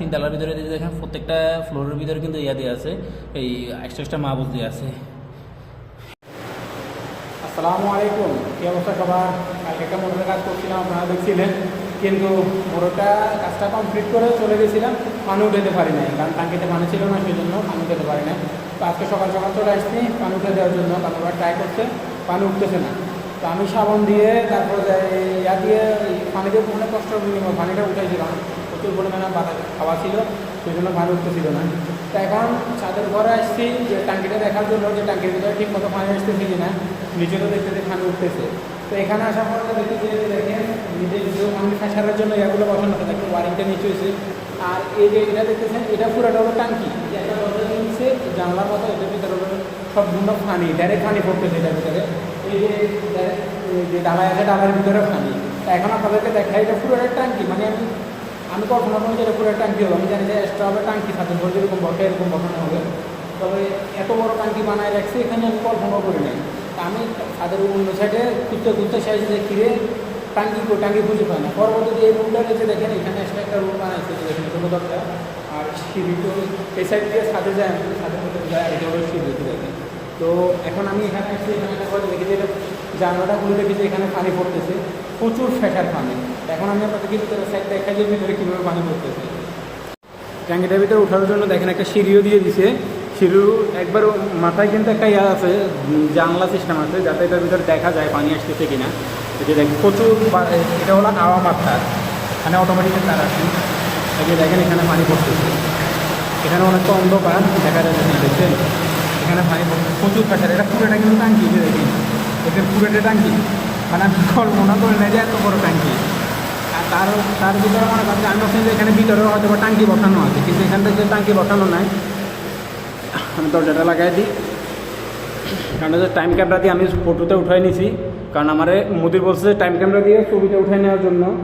তিন তালার ভিতরে দেখেন প্রত্যেকটা ফ্লোরের ভিতরে কিন্তু ইয়া দিয়ে আছে, এই এক্সট্রা মাহবুজ দিয়ে আছে। আসসালামু আলাইকুম, কি অবস্থা সবার? কালকে একটা মোটরের কাজ করছিলাম, আপনারা দেখছিলেন। কিন্তু মোটরটা কাজটা কমপ্লিট করে চলে গেছিলাম, পানি উঠাতে পারি নাই, কারণ টাঙ্কিতে পানি ছিল না সেই জন্য পানি উঠাতে পারি নাই। তো আজকে সকাল সকাল চলে আসছি, পানি উঠে দেওয়ার জন্য, কারণ ওরা ট্রাই করছে, পানি উঠতেছে না। তো আমি সাবান দিয়ে তারপর ইয়া দিয়ে, এই পানি দিয়ে অনেক কষ্ট পানিটা উঠেছিলাম প্রচুর পরিমাণে বাতাস খাওয়া ছিল, সেই জন্য পানি উঠতেছিল না। তো এখন ছাদের ঘরে আসছি, যে টাঙ্কিটা দেখার জন্য, যে টাঙ্কির ভিতরে ঠিক মতো পানি আসতেছে কিনা নিচে তো দেখতে দেখতে পানি উঠতেছে। তো এখানে আসার পরে দেখি যে, দেখেন, নিজের নিজেও পানি ফেসার জন্য এগুলো বসানো থাকে দেখেন ওয়ারিংটা নিচে হয়েছে। আর এই যে এটা দেখতেছেন, এটা পুরোটা হলো এই একটা দরজা নিচ্ছে জানলার মতো, এটার ভিতরে হলো সম্পূর্ণ পানি ডাইরেক্ট পানি পড়তেছে এটার ভিতরে। এই যে যে ডালায় আছে, ডালার ভিতরে পানি। এখন আপনাদেরকে দেখাই, এটা পুরো একটা ট্যাঙ্কি মানে আমি আমি কল্পনা করি যে এটা পুরো টাঙ্কি হবে আমি জানি যে এক্সট্রা হবে টাঙ্কি সাথে ভরে যেরকম বসে, এরকম বসানো হবে। তবে এত বড় টাঙ্কি বানায় রাখছে, এখানে আমি কল্পনা করি নাই। তা আমি তাদের অন্য সাইডে খুঁজতে খুঁজতে শেষ যে কিরে টাঙ্কি কো টাঙ্কি খুঁজে পাই না। পরবর্তীতে এই রুমটা রয়েছে দেখেন, এখানে এক্সট্রা একটা রুম বানাইছে দেখেন ছোটো দরজা। আর সিঁড়ি তো এই সাইড দিয়ে সাথে যায় আমি সাথে মধ্যে যায় এটা হলো সিঁড়ি দেখেন। তো এখন আমি এখানে এসে এখানে একটা দেখি যে এটা জানলাটা খুলে দেখি যে এখানে পানি পড়তেছে। প্রচুর ফ্যাটার পানি। এখন আমি আপনাদেরকে ভিতরে সাইড দেখা যে ভিতরে কীভাবে পানি পড়তেছে। ট্যাঙ্কিটার ভিতরে ওঠার জন্য দেখেন একটা সিঁড়িও দিয়ে দিছে। সিঁড়ির একবার মাথায় কিন্তু একটা ইয়া আছে, জানলা সিস্টেম আছে, যাতে এটার ভিতরে দেখা যায় পানি আসতেছে কিনা। যে দেখেন, প্রচুর এটা হলো হাওয়া মাত্রার এখানে অটোমেটিক তার এই যে দেখেন, এখানে পানি পড়তেছে। এখানে অনেকটা অন্ধকার, দেখা যাচ্ছে দেখছেন? এখানে পানি পড়তেছে প্রচুর প্রেশার এটা পুরোটা কিন্তু টাঙ্কি দেখেন। এটা পুরোটা টাঙ্কি মানে আমি কল্পনা করে নেই যে এত বড় টাঙ্কি তার তার ভিতরে মনে করছে আমি ভাবছি যে এখানে ভিতরে হয়তো বা টাঙ্কি বসানো আছে, কিন্তু এখান থেকে টাঙ্কি বসানো নাই, আমি দরজাটা লাগাই দিই। কারণ হচ্ছে টাইম ক্যামেরা দিয়ে আমি ফটোতে উঠাই নিছি। কারণ আমার মোদির বলছে টাইম ক্যামেরা দিয়ে ছবিটা উঠাই নেওয়ার জন্য।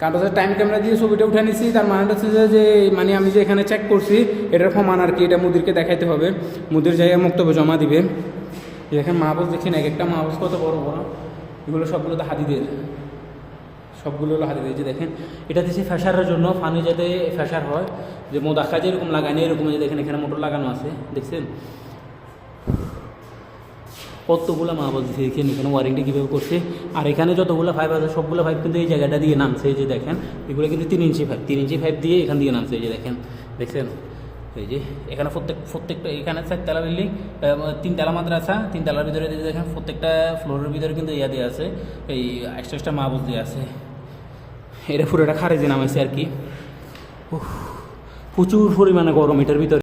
কারণ হচ্ছে টাইম ক্যামেরা দিয়ে ছবিটা উঠে নিছি, তার মানেটা হচ্ছে যে- মানে আমি যে এখানে চেক করছি, এটার প্রমাণ আর কি, এটা মুদিরকে দেখাইতে হবে। মুদির জায়গায় বক্তব্য জমা দিবে। এখানে মাহবুজ না, এক একটা মাহবুজ কত বড় বড়। এগুলো সবগুলো তো হাদিদের। সবগুলো হলো হাদিদের। যে দেখেন, এটা দিচ্ছে ফ্যাশারের জন্য পানি যাতে ফ্যাশার হয়, যে মোদাখা যেরকম লাগানি এরকম যে দেখেন, এখানে মোটর লাগানো আছে, দেখছেন? কতগুলো মা বলছে দেখেন, এখানে ওয়ারিংটা কীভাবে করছে? আর এখানে যতগুলো পাইপ আছে, সবগুলো পাইপ কিন্তু এই জায়গাটা দিয়ে নামছে যে দেখেন, এগুলো কিন্তু তিন ইঞ্চি পাইপ তিন ইঞ্চি পাইপ দিয়ে এখান দিয়ে নামছে যে দেখেন, দেখছেন? এই যে, এখানে প্রত্যেক, প্রত্যেকটা, এখানে চারতলা বিল্ডিং তিনতলা তিন তিনতলার ভিতরে দেখেন প্রত্যেকটা ফ্লোরের ভিতরে কিন্তু ইয়া দিয়ে আছে, এই এক্সট্রা মাহবুজ দিয়ে আছে। এটা পুরোটা খারেজি নামাইছে আর কি। প্রচুর পরিমাণে গরম এটার ভিতরে।